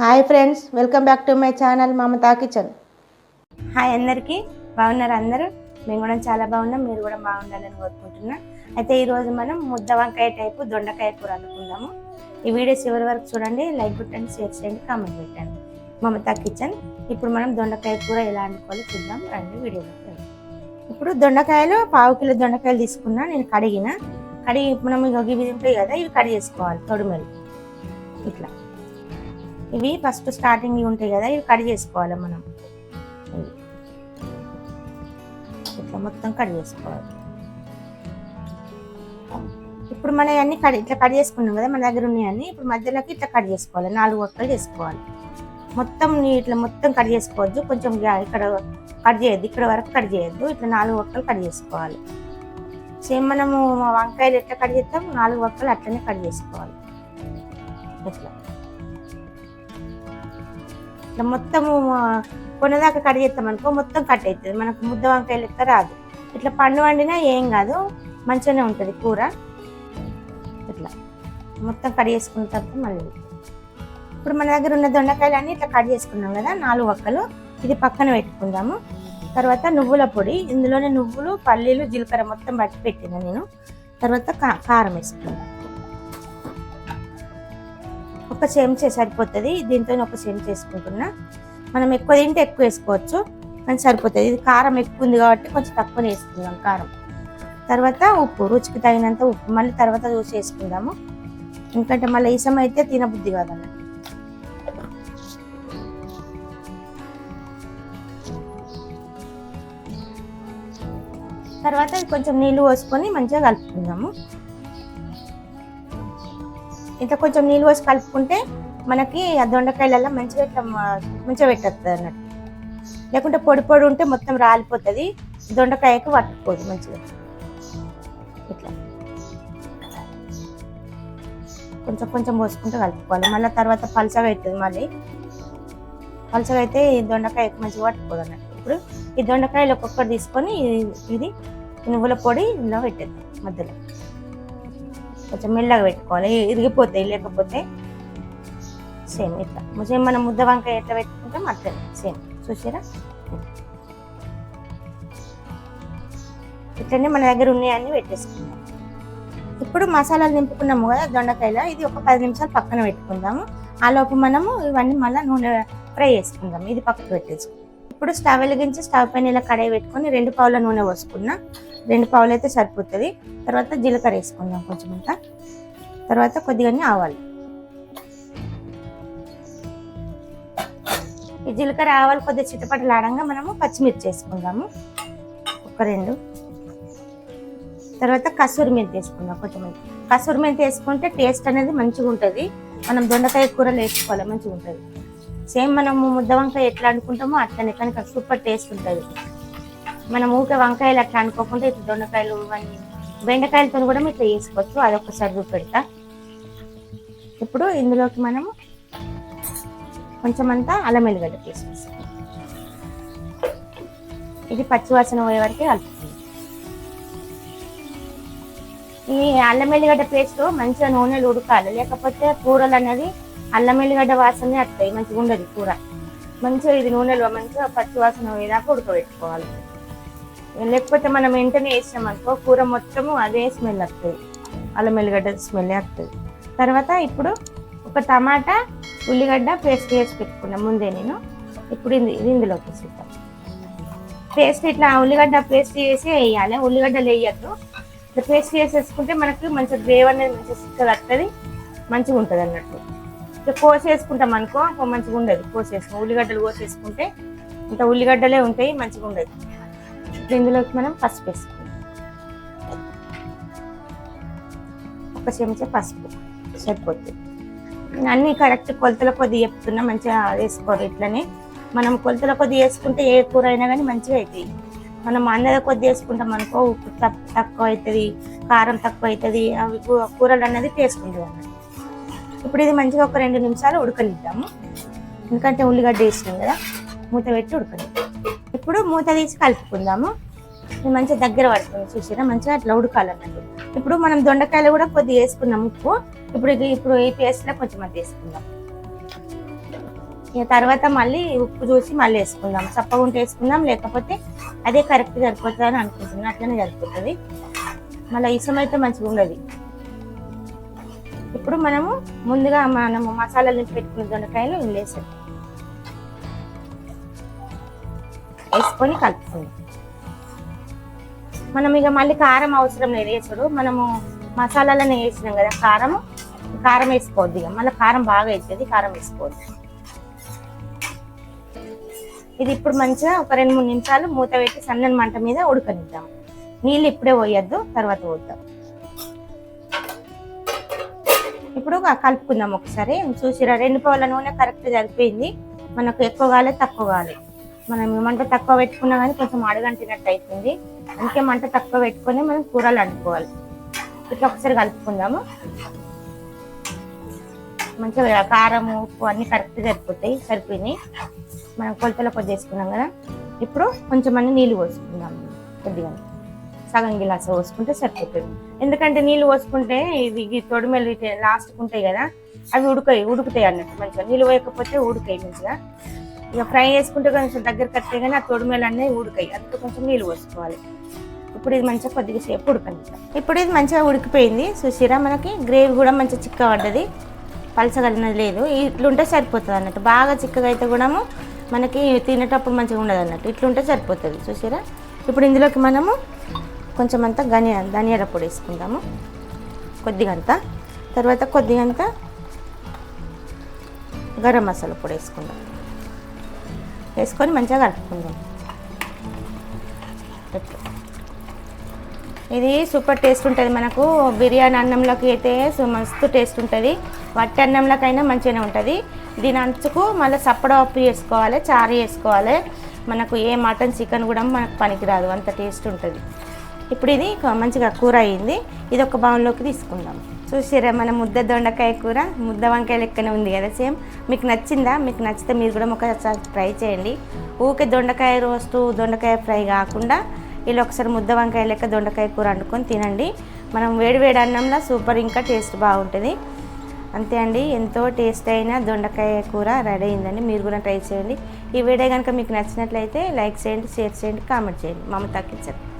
Hi friends welcome back to my channel Mamata kitchen. Hi అందరికీ బాగున్నారు అందరూ? మేము కూడా చాలా బాగున్నాం మీరు కూడా బాగుండాలని కోరుకుంటున్నా. అయితే ఈరోజు మనం ముద్ద వంకాయ టైపు దొండకాయ కూర అనుకుందాము. ఈ వీడియో చివరి వరకు చూడండి లైక్ కొట్టండి షేర్ చేయండి కామెంట్ పెట్టండి. మమతా కిచెన్ ఇప్పుడు మనం దొండకాయ కూర ఎలా అనుకోవాలో చూద్దాం రండి వీడియోలోకి ఇప్పుడు దొండకాయలు పావు కిలో దొండకాయలు తీసుకున్నా నేను కడిగిన. కడిగి మనం ఇక ఇవి ఉంటాయి కదా ఇవి కడిగేసుకోవాలి తొడిమెలు. ఇట్లా. ఇవి ఫస్ట్ స్టార్టింగ్ ఉంటాయి కదా ఇవి కట్ చేసుకోవాలి మనం. ఇట్లా మొత్తం కట్ చేసుకోవాలి. ఇప్పుడు మనం అన్ని కట్ ఇట్లా కట్ చేసుకున్నాం కదా మన దగ్గర ఉన్నాయన్నీ ఇప్పుడు మధ్యలోకి ఇట్లా కట్ చేసుకోవాలి. నాలుగు ఒక్కలు చేసుకోవాలి. మొత్తం ఇట్లా మొత్తం కట్ చేసుకోవద్దు కొంచెం ఇక్కడ కట్ చేయొద్దు ఇక్కడ వరకు కట్ చేయొద్దు ఇట్లా నాలుగు ఒక్కలు కట్ చేసుకోవాలి. సేమ్ మనము వంకాయలు ఎట్లా కట్ చేస్తాం నాలుగు ఒక్కలు అట్లనే కట్ చేసుకోవాలి. ఇట్లా. ఇట్లా మొత్తము కొన్నదాకా కట్ చేస్తాం అనుకో మొత్తం కట్ అవుతుంది మనకు ముద్ద వంకాయ లెక్క రాదు. ఇట్లా పండు వండినా ఏం కాదు మంచిగానే ఉంటుంది కూర. ఇట్లా మొత్తం కట్ చేసుకున్న తర్వాత మళ్ళీ. ఇప్పుడు మన దగ్గర ఉన్న దొండకాయలు అన్ని ఇట్లా కట్ చేసుకున్నాం కదా నాలుగు ఒక్కలు. ఇది పక్కన పెట్టుకుందాము. తర్వాత నువ్వుల పొడి ఇందులోనే నువ్వులు పల్లీలు జీలకర్ర మొత్తం బట్టి పెట్టిన నేను. తర్వాత కా- కారం వేసుకున్నాను ఒక చెంచే సరిపోతుంది. దీంతో ఒక చెంచా వేసుకుంటున్నా మనం ఎక్కువ తింటే ఎక్కువ వేసుకోవచ్చు. కానీ సరిపోతుంది. ఇది కారం ఎక్కువ ఉంది కాబట్టి కొంచెం తక్కువ వేసుకుందాం కారం. తర్వాత ఉప్పు రుచికి తగినంత ఉప్పు. మళ్ళీ తర్వాత చూసి వేసుకుందాము. ఎందుకంటే మళ్ళీ ఇసం అయితే తినబుద్ధి కాదన్నట్టు. తర్వాత కొంచెం నీళ్ళు పోసుకొని మంచిగా కలుపుకుందాము. ఇంత కొంచెం నీళ్ళు పోసి కలుపుకుంటే మనకి ఆ దొండకాయలలో మంచిగా ఇట్లా మంచిగా పెట్టద్దు అన్నట్టు. లేకుంటే పొడి పొడి ఉంటే మొత్తం రాలిపోతుంది. దొండకాయకు పట్టుకోదు మంచిగా. ఇట్లా. కొంచెం కొంచెం పోసుకుంటే కలుపుకోవాలి. మళ్ళీ తర్వాత పలసగా అవుతుంది మళ్ళీ. పలసగా అయితే ఈ దొండకాయ మంచిగా పట్టుకోదు అన్నట్టు. ఇప్పుడు ఈ దొండకాయలు ఒక్కొక్కటి తీసుకొని ఇది- నువ్వుల పొడి ఇందులో పెట్టేది మధ్యలో. కొంచెం మెల్లగా పెట్టుకోవాలి. ఇరిగిపోతాయి లేకపోతే సేమ్ ఇట్లా. సేమ్ మనం ముద్ద వంకాయ ఎట్లా పెట్టుకుంటాం అట్లనే సేమ్. చూసారా? ఇట్లనే మన దగ్గర ఉన్నాయన్నీ పెట్టేసుకుందాం. ఇప్పుడు మసాలాలు నింపుకున్నాము కదా దొండకాయలో ఇది ఒక పది నిమిషాలు పక్కన పెట్టుకుందాము. ఆ లోపు మనము ఇవన్నీ మళ్ళీ నూనె ఫ్రై చేసుకుందాం. ఇది పక్కకు పెట్టేసుకుందాం ఇప్పుడు స్టవ్ వెలిగించి స్టవ్ పైన ఇలా కడాయి పెట్టుకొని రెండు పావుల నూనె పోసుకున్నా. రెండు పావులు అయితే సరిపోతుంది. తర్వాత జీలకర్ర వేసుకుందాం కొంచెం అంతా. తర్వాత కొద్దిగానే ఆవాలు. ఈ జీలకర్ర ఆవాలు కొద్దిగా చిట్టపట్టలు ఆడంగా మనము పచ్చిమిర్చి వేసుకుందాము. ఒక రెండు. తర్వాత కసూరి మెంతి వేసుకుందాం కొంచెం కసూరి మెంతి వేసుకుంటే టేస్ట్ అనేది మంచిగా ఉంటుంది మనం దొండకాయ కూరలు వేసుకోవాలి మంచిగా ఉంటుంది సేమ్ మనము ముద్ద వంకాయ ఎట్లా అనుకుంటామో అట్లనే కానీ సూపర్ టేస్ట్ ఉంటుంది. మనం ఊకే వంకాయలు అట్లా అనుకోకుండా ఇట్లా దొండకాయలు ఇవన్నీ బెండకాయలతో కూడా ఇట్లా వేసుకోవచ్చు అదొకసారి చూపెడతా. ఇప్పుడు ఇందులోకి మనము కొంచెం అంతా అల్లం ఎల్లిగడ్డ తీసుకొస్తాం. ఇది పచ్చివాసన పోయే వరకే కలుపుతుంది ఈ అల్లం ఎల్లిగడ్డ పేస్ట్ మంచిగా నూనెలు ఉడకాలి. లేకపోతే కూరలు అనేది అల్లం ఎల్లిగడ్డ వాసనే వస్తాయి మంచిగా ఉండదు కూర. మంచిగా ఇది నూనెలో మంచిగా పచ్చి వాసన పోయేదాకా ఉడకబెట్టుకోవాలి. లేకపోతే మనం వెంటనే వేసినాం అనుకో కూర మొత్తము అదే స్మెల్ వస్తుంది అల్లం ఎల్లిగడ్డ స్మెల్ వస్తుంది తర్వాత ఇప్పుడు ఒక టమాటా ఉల్లిగడ్డ పేస్ట్ చేసి పెట్టుకున్నా ముందే నేను. ఇప్పుడు ఇది ఇది ఇందులోకి వేసేద్దాం. పేస్ట్ ఇట్లా ఉల్లిగడ్డ పేస్ట్ చేసి వేయాలి. ఉల్లిగడ్డలు వేయద్దు ఇట్లా పేస్ట్ చేసేసుకుంటే మనకి మంచిగా గ్రేవ్ అనేది మంచిగా చిక్కగా వస్తుంది మంచిగా ఉంటుంది అన్నట్టు ఇట్లా కోసేసుకుంటాం అనుకో అప్పుడు మంచిగా ఉండదు. కోసేసుకుని ఉల్లిగడ్డలు కోసేసుకుంటే ఇంత ఉల్లిగడ్డలే ఉంటాయి మంచిగా ఉండదు. ఇప్పుడు ఇందులోకి మనం పసుపు వేసుకుంటాం ఒక చెంచా పసుపు సరిపోతుంది. నేను అన్ని కరెక్ట్ కొలతల కొద్ది చెప్తున్నా మంచిగా వేసుకోరు ఇట్లనే. మనం కొలతల కొద్ది వేసుకుంటే ఏ కూర అయినా కానీ మంచిగా అవుతాయి మనం అన్నద కొద్ది వేసుకుంటాం అనుకో ఉప్పు తక్కువ అవుతుంది కారం తక్కువ అవుతుంది అవి కూరలు అన్నది టేస్ట్ ఉంటుంది అన్నమాట ఇప్పుడు ఇది మంచిగా ఒక రెండు నిమిషాలు ఉడకనిద్దాము. ఎందుకంటే ఉల్లిగడ్డ వేసినాం కదా మూత పెట్టి ఉడకనిద్దాం. ఇప్పుడు మూత తీసి కలుపుకుందాము. ఇది మంచిగా దగ్గర పడుతుంది చూసారా మంచిగా అట్లా ఉడకాలన్నట్టు. ఇప్పుడు మనం దొండకాయలు కూడా కొద్దిగా వేసుకున్నాం ఉప్పు. ఇప్పుడు ఇది ఇప్పుడు ఈ పేస్ట్లో కొంచెం అది వేసుకుందాం. ఇక తర్వాత మళ్ళీ ఉప్పు చూసి మళ్ళీ వేసుకుందాం. చప్పగా ఉంటే వేసుకుందాం లేకపోతే అదే కరెక్ట్ సరిపోతుంది అని అనుకుంటున్నాను అట్లనే సరిపోతుంది. మళ్ళీ ఇష్టం అయితే మంచిగా ఉండదు. ఇప్పుడు మనము ముందుగా మనము మసాలాలు నింపి పెట్టుకున్న దొండకాయలు ఇందులో వేసాం వేసుకొని కలుపుతుంది మనం ఇక మళ్ళీ కారం అవసరం లేదు. వేసుడు మనము మసాలాలనే వేసినాం కదా కారం కారం వేసుకోవద్దు ఇక. మళ్ళీ కారం బాగా వేస్తుంది కారం వేసుకోవద్దు. ఇది ఇప్పుడు మంచిగా ఒక రెండు మూడు నిమిషాలు మూత పెట్టి సన్నని మంట మీద ఉడకనిద్దాం. నీళ్ళు ఇప్పుడే పోయొద్దు తర్వాత పోద్దాం. ఇప్పుడు కలుపుకుందాం ఒకసారి. చూసిరా రెండు పావుల నూనె కరెక్ట్ సరిపోయింది. మనకు ఎక్కువ కాలేదు తక్కువ కాలేదు మనం మంట తక్కువ పెట్టుకున్నా కానీ కొంచెం అడుగంటినట్టు అవుతుంది అందుకే మంట తక్కువ పెట్టుకొని మనం కూరలు వండుకోవాలి. ఇట్లా ఒకసారి కలుపుకుందాము. మంచిగా కారం ఉప్పు అన్ని కరెక్ట్ సరిపోతాయి సరిపోయినాయి. మనం కొలతలో కొద్ది వేసుకున్నాం కదా. ఇప్పుడు కొంచెం అన్ని నీళ్ళు పోసుకుందాం కొద్దిగా. సగం గిలాస్ పోసుకుంటే సరిపోతుంది. ఎందుకంటే నీళ్ళు పోసుకుంటే ఇవి ఈ తొడిమెలు లాస్ట్కి ఉంటాయి కదా అవి ఉడకాయి ఉడుకుతాయి అన్నట్టు మంచిగా. నీళ్ళు పోయకపోతే ఉడకాయి మంచిగా. ఇక ఫ్రై చేసుకుంటే కొంచెం దగ్గర కట్టే కానీ ఆ తొడిమెలు అన్నీ ఉడకాయి అందుకే కొంచెం నీళ్ళు పోసుకోవాలి. ఇప్పుడు ఇది మంచిగా కొద్దిగా సేపు ఉడకనిద్దాం ఇప్పుడు ఇది మంచిగా ఉడికిపోయింది. చూసిరా మనకి? గ్రేవీ కూడా మంచిగా చిక్క పడ్డది. పలసగలినది లేదు. ఇట్లుంటే సరిపోతుంది అన్నట్టు. బాగా చిక్కగా అయితే కూడా మనకి తినేటప్పుడు మంచిగా ఉండదు అన్నట్టు. ఇట్లుంటే సరిపోతుంది. చూసిరా ఇప్పుడు ఇందులోకి మనము కొంచెం అంతా ధనియా ధనియాల పొడి వేసుకుందాము. కొద్దిగంత. తర్వాత కొద్దిగంత గరం మసాలా పొడి వేసుకుందాం. వేసుకొని మంచిగా కలుపుకుందాం. ఇది సూపర్ టేస్ట్ ఉంటుంది మనకు. బిర్యానీ అన్నంలోకి అయితే మస్తు టేస్ట్ ఉంటుంది. వట్టి అన్నంలోకైనా మంచిగానే ఉంటుంది. దీని అంచుకు మళ్ళీ సప్పడ ఉప్పు చేసుకోవాలి చారు చేసుకోవాలి మనకు ఏ మటన్ చికెన్ కూడా మనకు పనికిరాదు. అంత టేస్ట్ ఉంటుంది. ఇప్పుడు ఇది మంచిగా కూర అయింది. ఇది ఒక బౌన్లోకి తీసుకుందాం. చూసిరా మన ముద్ద దొండకాయ కూర? ముద్ద వంకాయ లెక్కనే ఉంది కదా సేమ్. మీకు నచ్చిందా? మీకు నచ్చితే మీరు కూడా ఒకసారి ట్రై చేయండి. ఊకే దొండకాయ రోస్టు దొండకాయ ఫ్రై కాకుండా ఇలా ఒకసారి ముద్ద వంకాయ లెక్క దొండకాయ కూర వండుకొని తినండి. మనం వేడి వేడి అన్నంలో సూపర్ ఇంకా టేస్ట్ బాగుంటుంది. అంతే అండి. ఎంతో టేస్ట్ అయిన దొండకాయ కూర రెడీ అయిందండి. మీరు కూడా ట్రై చేయండి. ఈ వీడియో కనుక మీకు నచ్చినట్లయితే లైక్ చేయండి షేర్ చేయండి కామెంట్ చేయండి. మమతాకి తగ్గించండి.